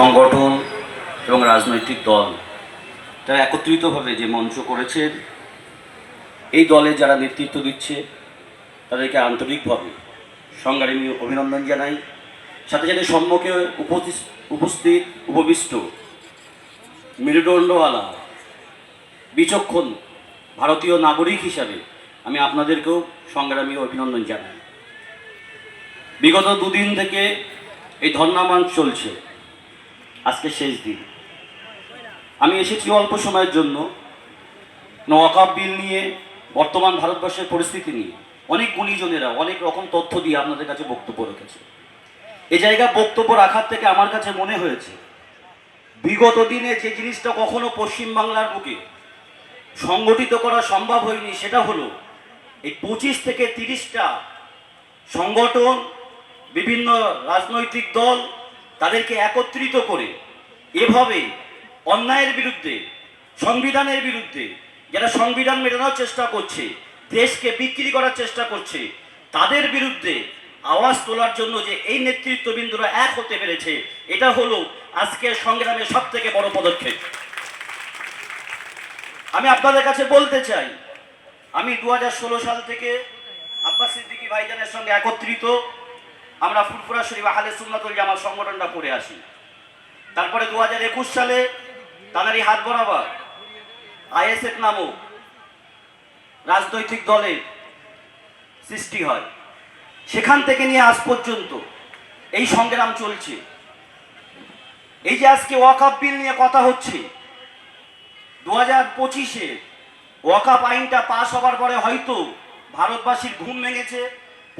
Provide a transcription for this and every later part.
সংগঠন এবং রাজনৈতিক দল। তারা একত্রিতভাবে যে মঞ্চ করেছেন, এই দলে যারা নেতৃত্ব দিচ্ছে, তাদেরকে আন্তরিকভাবে সংগ্রামী অভিনন্দন জানাই। সাথে সাথে সম্মুখে উপস্থিত উপস্থিত, উপবিষ্ট মেরুদণ্ডওয়ালা, বিচক্ষণ ভারতীয় নাগরিক হিসাবে আমি আপনাদেরকেও সংগ্রামী অভিনন্দন জানাই। বিগত দুদিন থেকে এই ধর্নামান চলছে। আজকে শেষ দিন। আমি এসেছি অল্প সময়ের জন্য ওয়াকাব বিল নিয়ে, বর্তমান ভারতবর্ষের পরিস্থিতি নিয়ে। অনেক গুণীজনেরা অনেক রকম তথ্য দিয়ে আপনাদের কাছে বক্তব্য রেখেছে। এ জায়গায় বক্তব্য রাখার থেকে আমার কাছে মনে হয়েছে, বিগত দিনে যে জিনিসটা কখনো পশ্চিমবাংলার বুকে সংগঠিত করা সম্ভব হয়নি, সেটা হলো এই পঁচিশ থেকে তিরিশটা সংগঠন, বিভিন্ন রাজনৈতিক দল তাদেরকে একত্রিত করে এভাবে অন্যায়ের বিরুদ্ধে, সংবিধানের বিরুদ্ধে যারা সংবিধান মেটানোর চেষ্টা করছে, দেশকে বিক্রি করার চেষ্টা করছে, তাদের বিরুদ্ধে আওয়াজ তোলার জন্য যে এই নেতৃত্ববৃন্দরা এক হতে পেরেছে, এটা হলো আজকের সংগ্রামের সব থেকে বড় পদক্ষেপ। আমি আপনাদের কাছে বলতে চাই, আমি দু হাজার ষোলো সাল থেকে আব্বাস সিদ্দিকী ভাইজানের সঙ্গে একত্রিত আমরা ফুরফুরা শরীফ, আহলে সুন্নাতুল জামাত সংগঠনটা করে আসি। তারপরে দু হাজার একুশ সালে তানারি হাত বরাবর আইএসএফ নামক রাজনৈতিক দলের সৃষ্টি হয়। সেখান থেকে নিয়ে আজ পর্যন্ত এই সংগ্রাম চলছে। এই যে আজকে ওয়াকাপ বিল নিয়ে কথা হচ্ছে দু হাজার পঁচিশে ওয়াকাপ আইনটা পাশ হবার পরে হয়তো ভারতবাসীর ঘুম ভেঙেছে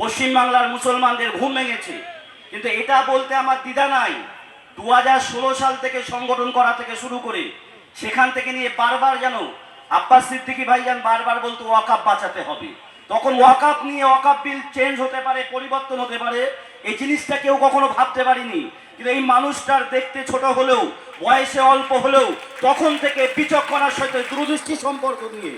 পশ্চিমবাংলার মুসলমানদের ঘুম ভেঙেছে। কিন্তু এটা বলতে আমার দ্বিধা নাই। দু হাজার ষোলো সাল থেকে সংগঠন করা থেকে শুরু করে সেখান থেকে নিয়ে বারবার যেন আব্বাস সিদ্দিকী ভাইজান বারবার বলতো ওয়াকাপ বাঁচাতে হবে। তখন ওয়াকাপ নিয়ে ওয়াকাপ বিল চেঞ্জ হতে পারে, পরিবর্তন হতে পারে, এই জিনিসটা কেউ কখনো ভাবতে পারিনি। কিন্তু এই মানুষটার দেখতে ছোট হলেও, বয়সে অল্প হলেও, তখন থেকে বিচক্ষণার সাথে দূরদৃষ্টি সম্পর্ক নিয়ে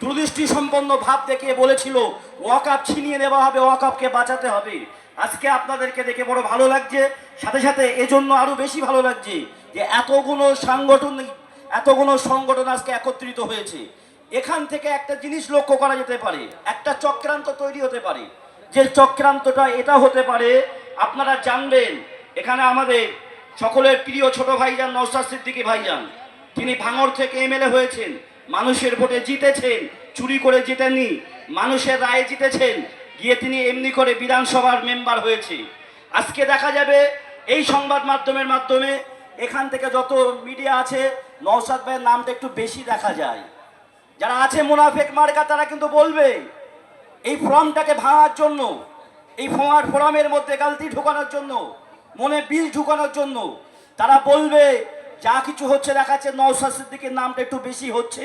দূরদৃষ্টি সম্পন্ন ভাব দেখিয়ে বলেছিল ওয়াকাপ ছিনিয়ে নেওয়া হবে ওয়াকাপকে বাঁচাতে হবে। আজকে আপনাদেরকে দেখে বড় ভালো লাগছে, সাথে সাথে এজন্য আরও বেশি ভালো লাগছে যে এতগুলো সাংগঠন, এতগুলো সংগঠন আজকে একত্রিত হয়েছে। এখান থেকে একটা জিনিস লক্ষ্য করা যেতে পারে, একটা চক্রান্ত তৈরি হতে পারে। যে চক্রান্তটা এটা হতে পারে, আপনারা জানবেন, এখানে আমাদের সকলের প্রিয় ছোট ভাইজান নৌসাদ সিদ্দিকী ভাইজান, তিনি ভাঙড় থেকে এমএলএ হয়েছেন। মানুষের ভোটে জিতেছেন, চুরি করে জিতেননি, মানুষের রায়ে জিতেছেন, গিয়ে তিনি এমনি করে বিধানসভার মেম্বার হয়েছে। আজকে দেখা যাবে এই সংবাদ মাধ্যমের মাধ্যমে এখান থেকে যত মিডিয়া আছে নৌসাদ ভাইয়ের নামটা একটু বেশি দেখা যায়। যারা আছে মুনাফেক মার্কা, তারা কিন্তু বলবে, এই ফর্মটাকে ভাঙার জন্য, এই ফোয়ার ফোরামের মধ্যে গালতি ঢুকানোর জন্য, মনে বিল ঢুকানোর জন্য, তারা বলবে যা কিছু হচ্ছে দেখাচ্ছে নৌসাদ সিদ্দিকের নামটা একটু বেশি হচ্ছে।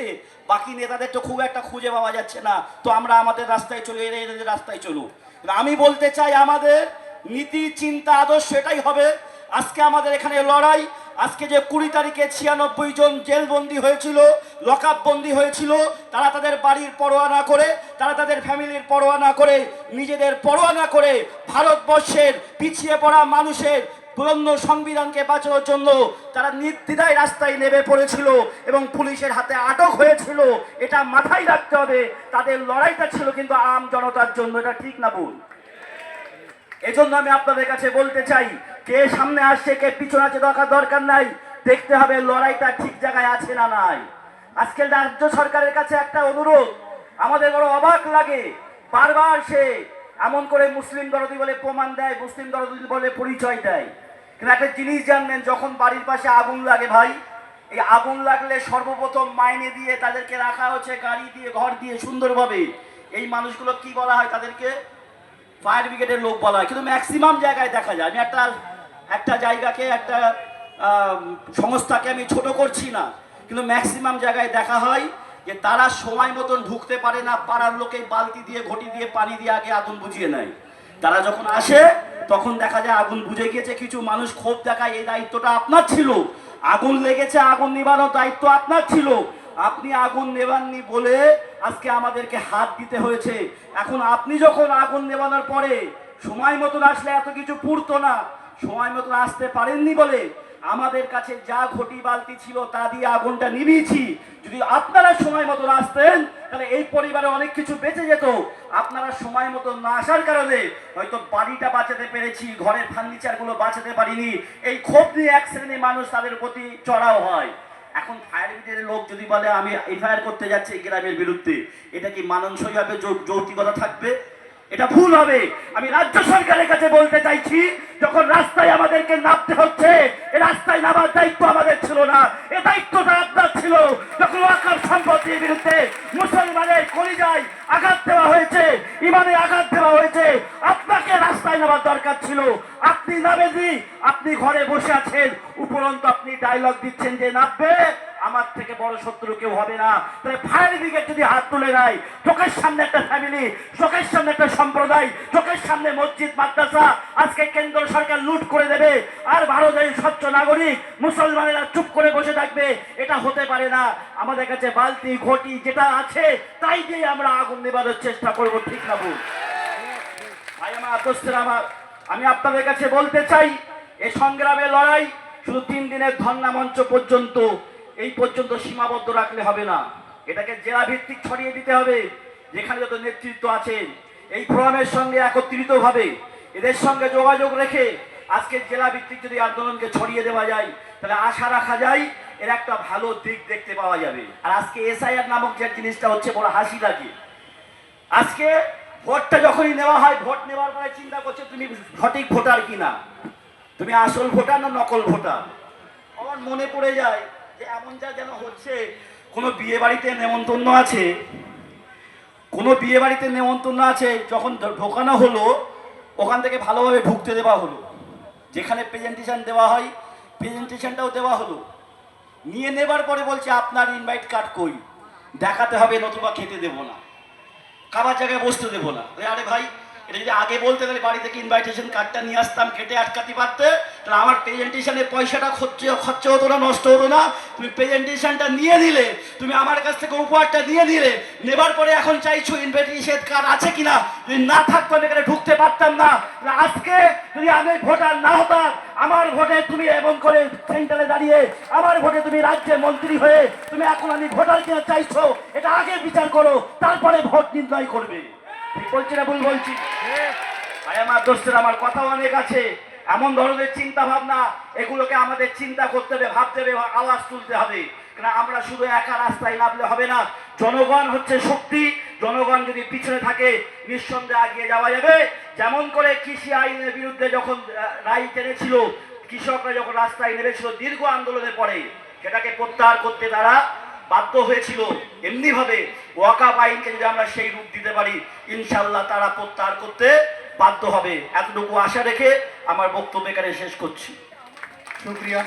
বাকি নেতাদের তো খুব একটা খুঁজে পাওয়া যাচ্ছে না। তো আমরা আমাদের রাস্তায় চলে এদের রাস্তায় চলুক আমি বলতে চাই, আমাদের নীতি, চিন্তা, আদর্শ এটাই হবে। আজকে আমাদের এখানে লড়াই। আজকে যে কুড়ি তারিখে ছিয়ানব্বই জন জেলবন্দি হয়েছিল, লকআপ বন্দি হয়েছিল, তারা তাদের বাড়ির পরোয়া না করে, তারা তাদের ফ্যামিলির পরোয়া না করে, নিজেদের পরোয়া না করে ভারতবর্ষের পিছিয়ে পড়া মানুষের পুরন্য সংবিধানকে বাঁচানোর জন্য তারা নির্দ্বিধায় রাস্তায় নেমে পড়েছিল এবং পুলিশের হাতে আটক হয়েছিল। এটা মাথায় রাখতে হবে, তাদের লড়াইটা ছিল কিন্তু আম জনতার জন্য, এটা ঠিক না ভুল? এজন্য আমি আপনাদের কাছে বলতে চাই, কে সামনে আসছে, কে পিছনে আছে দরকার দরকার নাই। দেখতে হবে লড়াইটা ঠিক জায়গায় আছে না নাই। আজকে রাজ্য সরকারের কাছে একটা অনুরোধ, আমাদের বড় অবাক লাগে, বারবার সে এমন করে মুসলিম দরদি বলে প্রমাণ দেয়, মুসলিম দরদি বলে পরিচয় দেয়। কিন্তু একটা জিনিস জানবেন, যখন বাড়ির পাশে আগুন লাগে ভাই, এই আগুন লাগলে সর্বপ্রথম মাইনে দিয়ে তাদেরকে রাখা হচ্ছে, গাড়ি দিয়ে, ঘর দিয়ে সুন্দরভাবে। এই মানুষগুলো কি বলা হয় তাদেরকে? ফায়ার ব্রিগেডের লোক বলা হয়। কিন্তু ম্যাক্সিমাম জায়গায় দেখা যায়। আমি একটা একটা জায়গাকে, একটা সংস্থাকে আমি ছোট করছি না। কিন্তু ম্যাক্সিমাম জায়গায় দেখা হয় যে তারা সময় মতন ঢুকতে পারে না, পাড়ার লোকে বালতি দিয়ে, ঘটি দিয়ে, পানি দিয়ে আগে আগুন বুঝিয়ে নেয়। তারা যখন আসে তখন দেখা যায় আগুন বুঝে গিয়েছে, কিছু মানুষ ক্ষোভ দেখায়, এই দায়িত্বটা আপনার ছিল। আগুন লেগেছে, আগুন নিবানোর দায়িত্ব আপনার ছিল। আপনি আগুন নেবাননি বলে আজকে আমাদেরকে হাত দিতে হয়েছে। এখন আপনি যখন আগুন নেবানোর পরে সময় মতন আসলে এত কিছু পুরতো না, সময় মতন আসতে পারেননি বলে আমাদের কাছে যা ঘটি বালতি ছিল তা দিয়ে আগুনটা নিভিয়েছি। যদি আপনারা সময় মতো আসতেন, তাহলে এই পরিবারে অনেক কিছু বেঁচে যেত। আপনারা সময় মতো না আসার কারণে হয়তো বাড়িটা বাঁচাতে পেরেছি, ঘরের ফার্নিচারগুলো বাঁচাতে পারিনি। এই ক্ষোভ নিয়ে এক শ্রেণির মানুষ তাদের প্রতি চড়াও হয়। এখন ফায়ার ব্রিগেডের লোক যদি বলে, আমি এফআইআর করতে যাচ্ছি গ্রামের বিরুদ্ধে, এটা কি মানানসই হবে যৌক্তিকতা থাকবে? এটা ভুল হবে। আমি রাজ্য সরকারের কাছে বলতে চাইছি, যখন রাস্তায় আমাদেরকে নামতে হচ্ছে রাস্তায় নামার দায়িত্ব আমাদের ছিল না। এ দায়িত্বটা আপনার ছিল। যখন ওয়াকার সম্পত্তির বিরুদ্ধে মুসলমানের কলিজায় আঘাত দেওয়া হয়েছে, ইমানে আঘাত দেওয়া হয়েছে, আপনাকে রাস্তায় নামার দরকার ছিল। আপনি নামেনি আপনি ঘরে বসে আছেন। উপরন্ত আপনি ডায়লগ দিচ্ছেন যে, নামবে? আমার থেকে বড় শত্রু কেউ হবে না। তাহলে ফায়ার ব্রিগেড যদি হাত তুলে নেয় চোখের সামনে একটা ফ্যামিলি চোখের সামনে একটা সম্প্রদায়, চোখের সামনে মসজিদ, মাদ্রাসা, আজকে কেন্দ্র সরকার লুট করে দেবে। আর ভারতের স্বচ্ছ নাগরিক, মুসলমানেরা চুপ করে বসে থাকবে, এটা হতে পারে না। আমাদের কাছে বালতি, ঘটি যেটা আছে, তাই দিয়ে আমরা আগুন নেবানোর চেষ্টা করব, ঠিক না ভাই আমার দোস্তের আমার, আমি আপনাদের কাছে বলতে চাই, এ সংগ্রামের লড়াই শুধু তিন দিনের ধর্ণা মঞ্চ পর্যন্ত এই পর্যন্ত সীমাবদ্ধ রাখলে হবে না। এটাকে জেলা ভিত্তিক ছড়িয়ে দিতে হবে, যেখানে যত নেতৃত্ব আছে। এই ফোরামের সঙ্গে একত্রিত ভাবে এদের সঙ্গে যোগাযোগ রেখে আজকে জেলা ভিত্তিক যদি আন্দোলনকে ছড়িয়ে দেওয়া যায়, তাহলে আশা রাখা যায় এর একটা ভালো দিক দেখতে পাওয়া যাবে। আর আজকে এসআইআর নামক যে জিনিসটা হচ্ছে বড় হাসি লাগে। আজকে ভোটটা যখনই নেওয়া হয়, ভোট নেওয়ার পরে চিন্তা করছে তুমি সঠিক ভোটার কিনা? তুমি আসল ভোটার না নকল ভোটার? আমার মনে পড়ে যায় যে এমন যা যেন হচ্ছে, কোনো বিয়ে নেমন্তন্ন আছে? কোনো বিয়ে বাড়িতে নেমন্তন্ন আছে, যখন ঢোকানো হলো, ওখান থেকে ভালোভাবে ঢুকতে দেওয়া হলো। যেখানে প্রেজেন্টেশন দেওয়া হয় প্রেজেন্টেশনটাও দেওয়া হলো। নিয়ে নেবার পরে বলছে, আপনার ইনভাইট কার্ড কই? দেখাতে হবে, নতুবা খেতে দেবো না। খাবার জায়গায় বসতে দেবো না। আরে ভাই, এটা যদি আগে বলতে তাহলে বাড়ি থেকে ইনভাইটেশন কার্ডটা নিয়ে আসতাম কেটে আটকাতে পারতে? তাহলে আমার প্রেজেন্টেশনের পয়সাটা খরচ খরচা হতো না নষ্ট হতো না। তুমি প্রেজেন্টেশনটা নিয়ে দিলে তুমি আমার কাছ থেকে উপহারটা দিয়ে দিলে নেবার পরে এখন চাইছো ইনভাইটেশন কার্ড আছে কিনা? যদি না থাকতো আমি এখানে ঢুকতে পারতাম না। আজকে যদি আমি ভোটার না হতাম আমার ভোটে তুমি এমন করে সেন্টারে দাঁড়িয়ে আমার ভোটে তুমি রাজ্যে মন্ত্রী হয়ে তুমি এখন আমি ভোটার কিনা চাইছো এটা আগে বিচার করো তারপরে ভোট নির্ণয় করবে। বলছি না ভুল বলছি? ভাই আমার দোস্তের আমার কথা অনেক আছে। এমন ধরনের চিন্তা ভাবনা এগুলোকে আমাদের চিন্তা করতে হবে, ভাবতে হবে আওয়াজ তুলতে হবে। কারণ আমরা শুধু একা রাস্তায় নামলে হবে না? জনগণ হচ্ছে শক্তি। জনগণ যদি পিছনে থাকে, নিঃসন্দেহে এগিয়ে যাওয়া যাবে। যেমন করে কৃষি আইনের বিরুদ্ধে যখন রায় টেনেছিল, কৃষকরা যখন রাস্তায় নেমেছিল, দীর্ঘ আন্দোলনের পরে, সেটাকে প্রত্যাহার করতে তারা বাধ্য হয়েছিল। এমনি ভাবে ওয়াকাপ আইনকে যদি আমরা সেই রূপ দিতে পারি ইনশাল্লাহ তারা প্রত্যাহার করতে বাধ্য হবে। এতটুকু আশা রেখে আমার বক্তব্য এখানে শেষ করছি। শুক্রিয়া।